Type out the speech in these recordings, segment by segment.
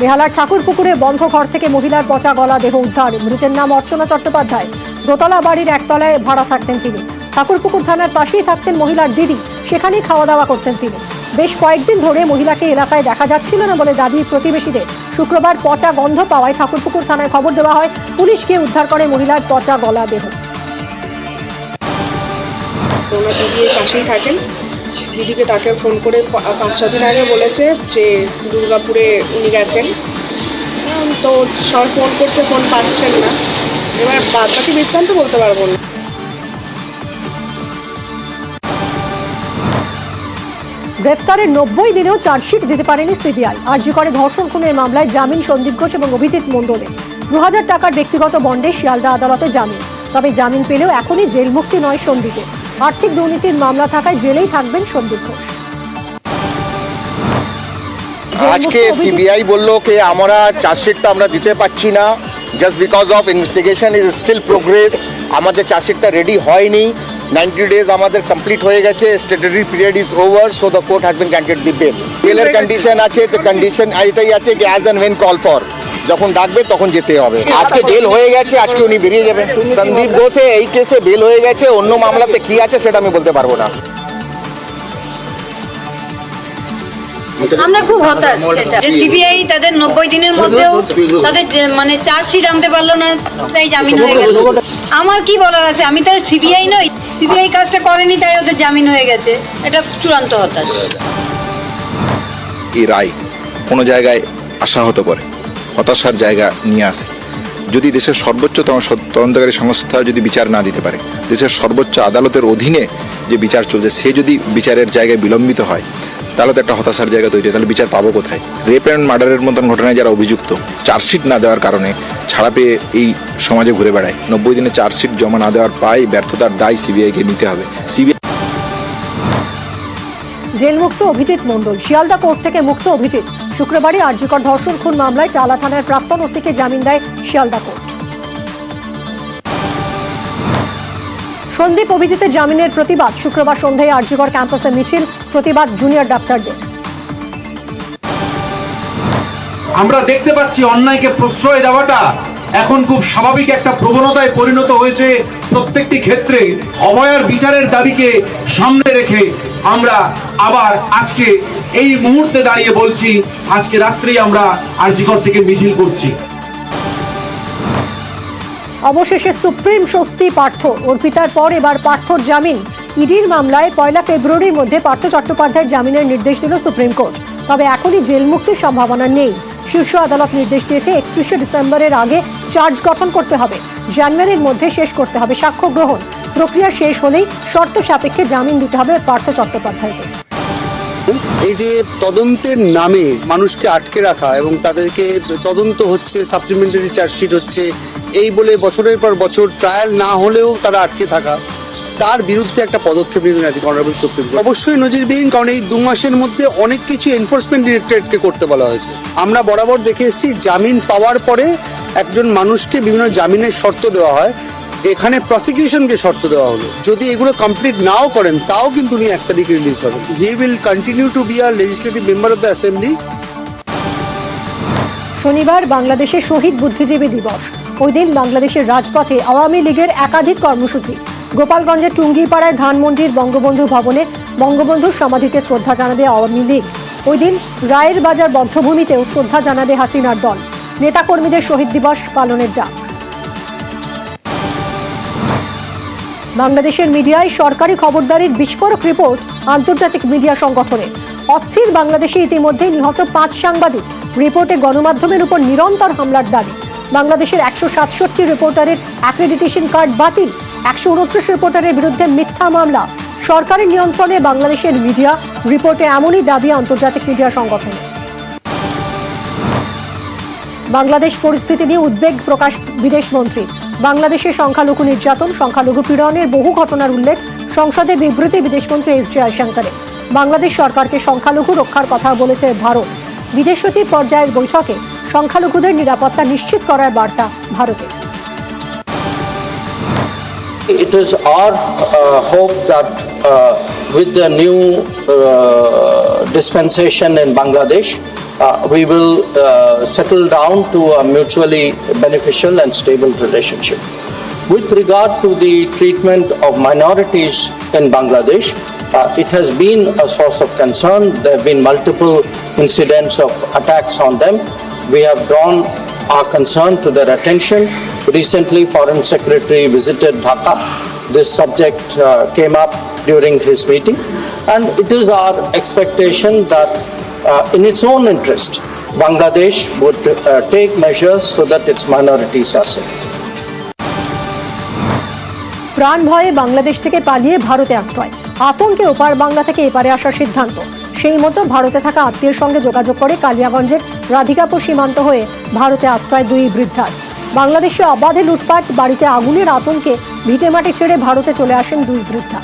বেহালার ঠাকুর পুকুরে বন্ধ ঘর থেকে মহিলার পচা গলা, দেহ উদ্ধার। মৃতের নাম অর্চনা চট্টোপাধ্যায়। দোতলা বাড়ির একতলায় ভাড়া থাকতেন তিনি। ঠাকুরপুকুর থানার পাশেই থাকতেন মহিলার দিদি। সেখানেই খাওয়া দাওয়া করতেন তিনি। বেশ কয়েকদিন ধরে মহিলাকে এলাকায় দেখা যাচ্ছিল না বলে দাবি প্রতিবেশীদের। শুক্রবার পচা গন্ধ পাওয়ায় ঠাকুরপুকুর থানায় খবর দেওয়া হয় পুলিশকে উদ্ধার করে মহিলার পচা গলা, দেহ। পাশেই থাকেন। দিদিকে তাকে ফোন করে পাঁচ ছ দিন আগে বলেছে যে দুর্গাপুরে উনি গেছেন। তো সবাই ফোন করছে, ফোন পাচ্ছেন না। এবার বাদ বৃত্তান্ত বলতে পারব না। গ্রেফতারের নব্বই দিনেও চার্জশিট দিতে পারেনি সিবিআই। আরজি করে ধর্ষণ খুনের মামলায় জামিন সন্দীপ ঘোষ এবং অভিজিৎ মণ্ডলের দু টাকার ব্যক্তিগত বন্ডে শিয়ালদা আদালতে জামিন। তবে জামিন পেলেও এখনই জেল মুক্তি নয় সন্দীপের। আর্থিক দুর্নীতির মামলা থাকায় জেলেই থাকবেন সন্দীপ ঘোষ। আজকে সিবিআই বলল যে আমরা চার্জশিটটা আমরা দিতে পারছি না just because of investigation is still progress আমাদের চার্জশিটটা রেডি হয়নি নাইনটি ডেজ আমাদের কমপ্লিট হয়ে গেছে statutory period is over so the court has been granted the bail বেলের কন্ডিশন আছে তো কন্ডিশন এটাই আছে কি as and when call for যখন ডাকবে তখন যেতে হবে। আজকে বেল হয়ে গেছে আজকে উনি বেরিয়ে যাবেন। সন্দীপ ঘোষে এই কেসে বেল হয়ে গেছে অন্য মামলাতে কি আছে সেটা আমি বলতে পারব না। আমরা খুব হতাশ সেটা। যে সিবিআই তাদের নব্বই দিনের মধ্যেও তাদের যে মানে চার্জশিট আনতে পারল না তাই জামিন হয়ে গেল। আমার কি বলার আছে? আমি তো সিবিআই নই। সিবিআই কাজটা করেনি তাই ওদের জামিন হয়ে গেছে। এটা চূড়ান্ত হতাশ। এই রায় কোনো জায়গায় আশাহত করে। হতাশার জায়গা নিয়ে আসে। যদি দেশের সর্বোচ্চতম তদন্তকারী সংস্থা যদি বিচার না দিতে পারে, দেশের সর্বোচ্চ আদালতের অধীনে যে বিচার চলছে, সে যদি বিচারের জায়গায় বিলম্বিত হয়, তাহলে তো একটা হতাশার জায়গা তৈরি। তাহলে বিচার পাবো কোথায়? রেপ অ্যান্ড মার্ডারের মতন ঘটনায় যারা অভিযুক্ত, চার্জশিট না দেওয়ার কারণে ছাড়া পেয়ে এই সমাজে ঘুরে বেড়ায়। নব্বই দিনে চার্জশিট জমা না দেওয়ার পায় ব্যর্থতার দায় সিবিআইকে নিতে হবে। সিবিআই জেলমুক্ত অভিজিৎ মণ্ডল, শিয়ালদা কোর্ট থেকে মুক্ত অভিজিৎ। শুক্রবারই আরজিকর ধর্ষণ, খুন মামলায় টালা থানার প্রাক্তন ওসিকে জামিন দেয় শিয়ালদা কোর্ট। সন্দীপ অভিজিতের জামিনের প্রতিবাদ, শুক্রবার সন্ধ্যায় আরজিকর ক্যাম্পাসে মিছিল, প্রতিবাদ জুনিয়র ডাক্তারদের। আমরা দেখতে পাচ্ছি অন্যায়কে প্রশ্রয় দেওয়াটা এখন খুব স্বাভাবিক একটা প্রবণতায় পরিণত হয়েছে প্রত্যেকটি ক্ষেত্রে অভয়ার বিচারের দাবিকে সামনে রেখে আমরা আবার আজকে এই মুহূর্তে দাঁড়িয়ে বলছি, আজকে রাত্রেই আমরা আরজিকর থেকে মিছিল করছি। অবশেষে সুপ্রিম স্বস্তি পার্থ অর্পিতার পর এবার পার্থর জামিন। ইডির মামলায় পয়লা ফেব্রুয়ারির মধ্যে পার্থ চট্টোপাধ্যায়ের জামিনের নির্দেশ দিল সুপ্রিম কোর্ট। তবে এখনই জেল মুক্তির সম্ভাবনা নেই। শীর্ষ আদালত নির্দেশ দিয়েছে, একত্রিশে ডিসেম্বরের আগে চার্জ গঠন করতে হবে। জানুয়ারির মধ্যে শেষ করতে হবে সাক্ষ্য গ্রহণ। প্রক্রিয়া শেষ হলেই শর্ত সাপেক্ষে জামিন দিতে হবে পার্থ চট্টোপাধ্যায়কে। এই যে তদন্তের নামে মানুষকে আটকে রাখা এবং তাদেরকে তদন্ত হচ্ছে, সাপ্লিমেন্টারি চার্জশিট হচ্ছে, এই বলে বছরের পর বছর, ট্রায়াল না হলেও তারা আটকে থাকা। তার বিরুদ্ধে একটা পদক্ষেপ নিলেন আজকে অনারেবল সুপ্রিম কোর্ট অবশ্যই নজিরবিহীন, কারণ এই দু মাসের মধ্যে অনেক কিছু এনফোর্সমেন্ট ডিরেক্টরেটকে করতে বলা হয়েছে। আমরা বরাবর দেখে এসেছি, জামিন পাওয়ার পরে একজন মানুষকে বিভিন্ন জামিনের শর্ত দেওয়া হয়। এখানে প্রসিকিউশনকে শর্ত দেওয়া হলো। যদি এগুলো কমপ্লিট নাও করেন, তাও কিন্তু উনি এক তারিখে রিলিজ হবেন। He will continue to be a legislative member of the assembly শনিবার বাংলাদেশের শহীদ বুদ্ধিজীবী দিবস। ওই দিন বাংলাদেশের রাজপথে আওয়ামী লীগের একাধিক কর্মসূচি। গোপালগঞ্জের টুঙ্গিপাড়ায় ধানমন্ডির বঙ্গবন্ধু ভবনে বঙ্গবন্ধুর সমাধিতে শ্রদ্ধা জানাবে আওয়ামী লীগ। ওই দিন রায়ের বাজার বদ্ধভূমিতেও শ্রদ্ধা জানাবে হাসিনার দল। নেতাকর্মীদের শহীদ দিবস পালনের ডাক বাংলাদেশের মিডিয়ায় সরকারি খবরদারির বিস্ফোরক রিপোর্ট আন্তর্জাতিক মিডিয়া সংগঠনের অস্থির বাংলাদেশে ইতিমধ্যে নিহত পাঁচ সাংবাদিক। রিপোর্টে গণমাধ্যমের উপর নিরন্তর হামলার দাবি। বাংলাদেশের একশো সাতষট্টি রিপোর্টারের অ্যাক্রেডিটেশন কার্ড বাতিল। একশো উনত্রিশ রিপোর্টারের বিরুদ্ধে মিথ্যা মামলা। সরকারি নিয়ন্ত্রণে বাংলাদেশের মিডিয়া রিপোর্টে এমনই দাবি আন্তর্জাতিক মিডিয়া সংগঠনের বাংলাদেশ পরিস্থিতি নিয়ে উদ্বেগ প্রকাশ বিদেশ মন্ত্রী। বাংলাদেশের সংখ্যালঘু নির্যাতন, সংখ্যালঘু পীড়নের বহু ঘটনার উল্লেখ সংসদে বিবৃতি বিদেশমন্ত্রী এস জয়শঙ্করের বাংলাদেশ সরকারকে সংখ্যালঘু রক্ষার কথা বলেছে ভারত। বিদেশ সচিব পর্যায়ের বৈঠকে সংখ্যালঘুদের নিরাপত্তা নিশ্চিত করার বার্তা ভারতের। It is our hope that uh, with the new uh, dispensation in Bangladesh, uh, we will uh, settle down to a mutually beneficial and stable relationship. With regard to the treatment of minorities in Bangladesh, uh, it has been a source of concern. There have been multiple incidents of attacks on them. We have drawn our concern to their attention. Recently, Foreign Secretary visited Dhaka. This subject uh, came up during his meeting, and it is our expectation that, uh, in its own interest, Bangladesh would uh, take measures so that its minorities are safe. প্রাণ ভয়ে বাংলাদেশ থেকে পালিয়ে ভারতে আশ্রয় আতঙ্কে ওপার বাংলা থেকে এপারে আসার সিদ্ধান্ত সেই মতো ভারতে থাকা আত্মীয়ের সঙ্গে যোগাযোগ করে কালিয়াগঞ্জের রাধিকাপুর সীমান্ত হয়ে ভারতে আশ্রয় দুই বৃদ্ধার বাংলাদেশে অবাধে লুটপাট, বাড়িতে আগুনের আতঙ্কে ভিটেমাটি ছেড়ে ভারতে চলে আসেন দুই বৃদ্ধা।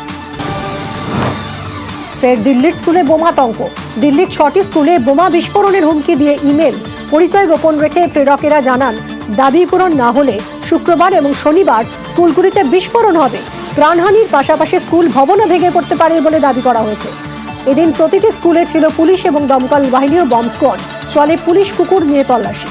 ফের দিল্লির স্কুলে বোমাতঙ্ক দিল্লির ছটি স্কুলে বোমা বিস্ফোরণের হুমকি দিয়ে ইমেল। পরিচয় গোপন রেখে প্রেরকেরা জানান, দাবি পূরণ না হলে শুক্রবার এবং শনিবার স্কুলগুলিতে বিস্ফোরণ হবে। প্রাণহানির পাশাপাশি স্কুল ভবনও ভেঙে পড়তে পারে বলে দাবি করা হয়েছে। এদিন প্রতিটি স্কুলে ছিল পুলিশ এবং দমকল বাহিনী ও বম্ব স্কোয়াড। চলে পুলিশ কুকুর নিয়ে তল্লাশি।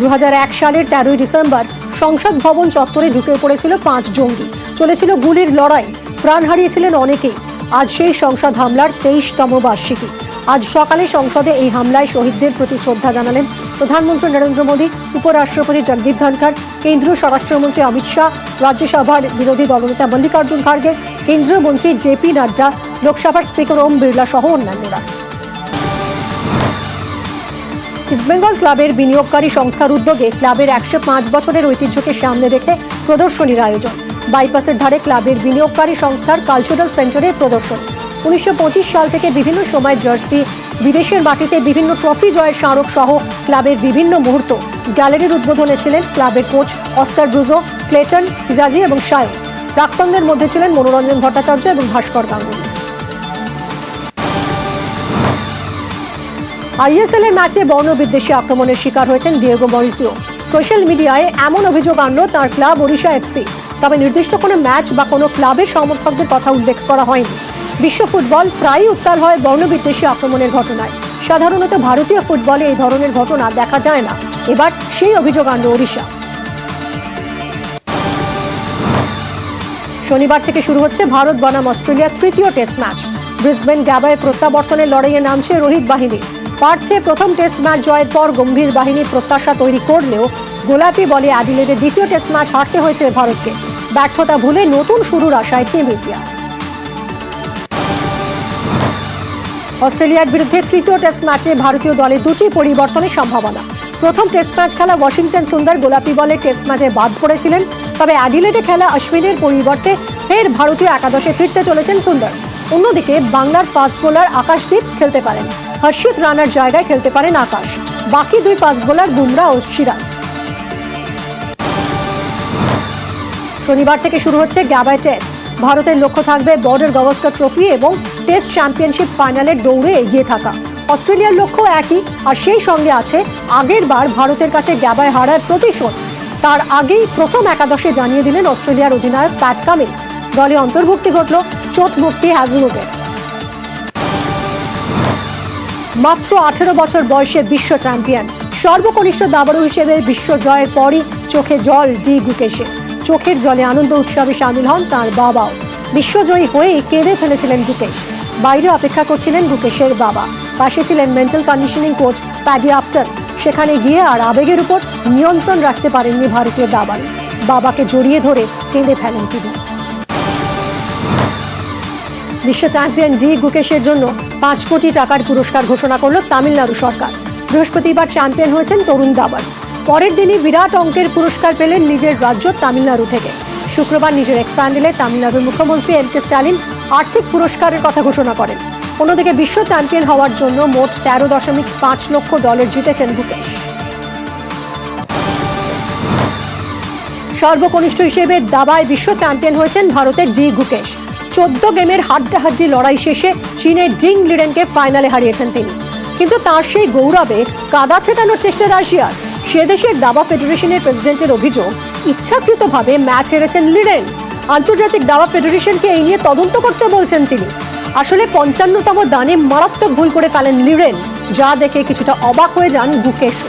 দু হাজার এক সালের তেরোই ডিসেম্বর সংসদ ভবন চত্বরে ঢুকে পড়েছিল পাঁচ জঙ্গি। চলেছিল গুলির লড়াই। প্রাণ হারিয়েছিলেন অনেকেই আজ সেই সংসদ হামলার তেইশতম বার্ষিকী। আজ সকালে সংসদে এই হামলায় শহীদদের প্রতি শ্রদ্ধা জানালেন প্রধানমন্ত্রী নরেন্দ্র মোদী, উপরাষ্ট্রপতি জগদীপ ধনখড়, কেন্দ্রীয় স্বরাষ্ট্রমন্ত্রী অমিত শাহ, রাজ্যসভার বিরোধী দলনেতা মল্লিকার্জুন খাড়গে কেন্দ্রীয় মন্ত্রী জেপি নাড্ডা, লোকসভার স্পিকার ওম বিড়লা সহ অন্যান্যরা। ইস্টবেঙ্গল ক্লাবের বিনিয়োগকারী সংস্থার উদ্যোগে ক্লাবের একশো পাঁচ বছরের ঐতিহ্যকে সামনে রেখে প্রদর্শনীর আয়োজন। বাইপাসের ধারে ক্লাবের বিনিয়োগকারী সংস্থার কালচারাল সেন্টারে প্রদর্শন। উনিশশো পঁচিশ সাল থেকে বিভিন্ন সময় জার্সি, বিদেশের মাটিতে বিভিন্ন ট্রফি জয়ের স্মারক সহ ক্লাবের বিভিন্ন মুহূর্ত। গ্যালারির উদ্বোধনে ছিলেন ক্লাবের coach Oscar Bruzon, Cleiton Hijazi এবং সায়ন প্রাক্তনদের মধ্যে ছিলেন মনোরঞ্জন ভট্টাচার্য এবং ভাস্কর গাঙ্গুলি। আইএসএল এর ম্যাচে বর্ণবিদ্বেষী আক্রমণের শিকার হয়েছেন ডিয়েগো মরিসিও। সোশ্যাল মিডিয়ায় এমন অভিযোগ আনলো তার ক্লাব ওড়িশা এফসি তবে নির্দিষ্ট কোনো ম্যাচ বা কোনো ক্লাবের সমর্থকদের কথা উল্লেখ করা হয়নি। বিশ্ব ফুটবল প্রায়ই উত্তাল হয় বর্ণবিদ্বেষী আক্রমণের ঘটনায়। সাধারণত ভারতীয় ফুটবলে এই ধরনের ঘটনা দেখা যায় না। এবার সেই অভিযোগ আনলো ওড়িশা। শনিবার থেকে শুরু হচ্ছে ভারত বনাম অস্ট্রেলিয়ার তৃতীয় টেস্ট ম্যাচ। ব্রিসবেন গ্যাবায় প্রত্যাবর্তনের লড়াইয়ে নামছে রোহিত বাহিনী। পার্থে প্রথম টেস্ট ম্যাচ জয়ের পর গম্ভীর বাহিনী প্রত্যাশা তৈরি করলেও গোলাপি বলে অ্যাডিলেডে দ্বিতীয় টেস্ট ম্যাচ হারতে হয়েছে ভারতকে। ব্যর্থতা ভুলে নতুন শুরুর আশায় টিম ইন্ডিয়া। অস্ট্রেলিয়ার বিরুদ্ধে তৃতীয় টেস্ট ম্যাচে ভারতীয় দলে দুটি পরিবর্তনের সম্ভাবনা। প্রথম টেস্ট ম্যাচ খেলা ওয়াশিংটন সুন্দর গোলাপি বলে টেস্ট ম্যাচে বাদ পড়েছিলেন, তবে অ্যাডিলেটে খেলা অশ্বিনের পরিবর্তে ফের ভারতীয় একাদশে ফিরতে চলেছেন সুন্দর। অন্যদিকে বাংলার ফাস্ট বোলার আকাশদীপ খেলতে পারেন। হর্ষিত রানার জায়গায় খেলতে পারেন আকাশ। বাকি দুই ফাস্ট বোলার বুমরা ও সিরাজ। শনিবার থেকে শুরু হচ্ছে গ্যাবায় টেস্ট। ভারতের লক্ষ্য থাকবে বর্ডার গাভাস্কার ট্রফি এবং টেস্ট চ্যাম্পিয়নশিপ ফাইনালের দৌড়ে এগিয়ে থাকা। অস্ট্রেলিয়ার লক্ষ্য একই, আর সেই সঙ্গে আছে আগের বার ভারতের কাছে গ্যাবায় হারার প্রতিশোধ। তার আগেই প্রথম একাদশে জানিয়ে দিলেন অস্ট্রেলিয়ার অধিনায়ক প্যাট কামিন্স। দলে অন্তর্ভুক্তি ঘটল চোট মুক্তি হ্যাজলুকের মাত্র আঠেরো বছর বয়সে বিশ্ব চ্যাম্পিয়ন। সর্বকনিষ্ঠ দাবাড়ু হিসেবে বিশ্ব জয়ের পরই চোখে জল ডি গুকেশের চোখের জলে আনন্দ উৎসবে সামিল হন তার বাবাও। বিশ্বজয়ী হয়ে কেঁদে ফেলেছিলেন গুকেশ। বাইরে অপেক্ষা করছিলেন গুকেশের বাবা। পাশে ছিলেন mental conditioning coach Paddy Upton. সেখানে গিয়ে আর আবেগের উপর নিয়ন্ত্রণ রাখতে পারেননি ভারতীয় দাবাড়ু। বাবাকে জড়িয়ে ধরে কেঁদে ফেলেন তিনি। বিশ্ব চ্যাম্পিয়ন ডি গুকেশের জন্য পাঁচ কোটি টাকার পুরস্কার ঘোষণা করল তামিলনাড়ু সরকার। বৃহস্পতিবার চ্যাম্পিয়ন হয়েছেন তরুণ দাবার। পরের দিনই বিরাট অঙ্কের পুরস্কার পেলেন নিজের রাজ্য তামিলনাড়ু থেকে। শুক্রবার নিজের এক স্যান্ডেলে তামিলনাড়ুর মুখ্যমন্ত্রী এম কে স্টালিন আর্থিক পুরস্কারের কথা ঘোষণা করেন। অন্যদিকে বিশ্ব চ্যাম্পিয়ন হওয়ার জন্য মোট তেরো দশমিক পাঁচ লক্ষ ডলার জিতেছেন গুকেশ। সর্বকনিষ্ঠ হিসেবে দাবায় বিশ্ব চ্যাম্পিয়ন হয়েছেন ভারতের ডি গুকেশ। চোদ্দ গেমের হাড্ডাহাড্ডি লড়াই শেষে চীনের ডিং লিডেনকে ফাইনালে হারিয়েছেন তিনি। কিন্তু তার সেই গৌরবে কাদা ছেটানোর চেষ্টা রাশিয়ার। সে দেশের দাবা ফেডারেশনের প্রেসিডেন্টের অভিযোগ, ইচ্ছাকৃতভাবে ম্যাচ হেরেছেন লিডেন। আন্তর্জাতিক দাবা ফেডারেশনকে এই নিয়ে তদন্ত করতে বলছেন তিনি। আসলে পঞ্চান্নতম দানে মারাত্মক ভুল করে ফেলেন লিডেন, যা দেখে কিছুটা অবাক হয়ে যান গুকেশও